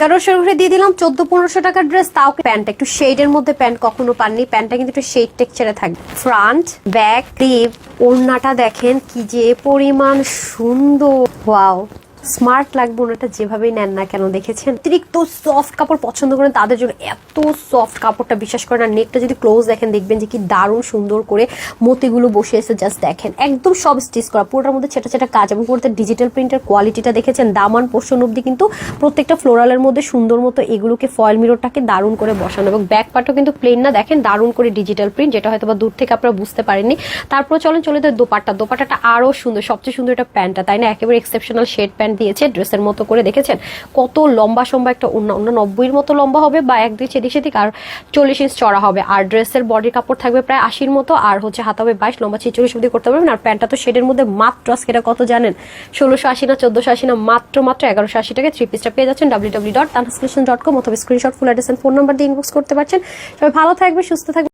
এগারোশো করে দিয়ে দিলাম চোদ্দ, পনেরোশো টাকার ড্রেস তাও প্যান্ট একটু শেড এর মধ্যে প্যান্ট কখনো পাননি। প্যান্টটা কিন্তু একটু শেড টেক্সচারে থাকবে ফ্রন্ট ব্যাক ক্লিপ ওড়নাটা দেখেন কি যে পরিমাণ সুন্দর। ওয়াও স্মার্ট লাগবে ওনাটা যেভাবেই নেন না কেন দেখেছেন? অতিরিক্ত সফট কাপড় পছন্দ করেন, তাদের জন্য এত সফট কাপড়টা বিশ্বাস করেন আর নেকটা যদি ক্লোজ দেখেন, দেখবেন যে কি দারুণ সুন্দর করে মতিগুলো বসে এসে জাস্ট দেখেন। একদম সব স্টিচ করা, পুরোটার মধ্যে ছেটা ছেটা কাজ এবং পুরোটা ডিজিটাল প্রিন্টের কোয়ালিটিটা দেখেছেন, দামান পোর্শন অব্দি কিন্তু প্রত্যেকটা ফ্লোরালের মধ্যে সুন্দর মতো এগুলোকে ফয়েল মিররটাকে দারুণ করে বসানো এবং ব্যাক পার্টও কিন্তু প্লেন না, দেখেন দারুণ করে ডিজিটাল প্রিন্ট যেটা হয়তো বা দূর থেকে আপনারা বুঝতে পারেননি। তারপর চলেন, চলে যায় দোপাট্টা। দোপাট্টাটা আরও সুন্দর, সবচেয়ে সুন্দর এটা প্যান্টটা, তাই না? একেবারে এক্সেপশনাল শেড প্যান্ট দিয়েছে, ড্রেসের মতো করে দেখেছেন? কত লম্বা সম্ভব একটা অন্য অন্য নব্বইয়ের মতো লম্বা হবে বা এক, দুই, সেদিক সেদিক আর চল্লিশ ইঞ্চ চড়া হবে। আর ড্রেসের বডির কাপড় থাকবে প্রায় আশির মতো, আর হচ্ছে হাত হবে বাইশ, লম্বা ছিচল্লিশ অব্দি করতে পারবেন। আর প্যান্টটা তো শেডের মধ্যে মাত্র, আজকে এটা কত জানেন? ষোলোশো আশি না চোদ্দশো আশি না মাত্র মাত্র এগারোশো আশি টাকা থ্রি পিসটা পেয়ে যাচ্ছেন W W dot dot com অথবা screenshot full address phone number দিয়ে ইনবক্স করতে পারছেন। সবাই ভালো থাকবে সুস্থ থাকবে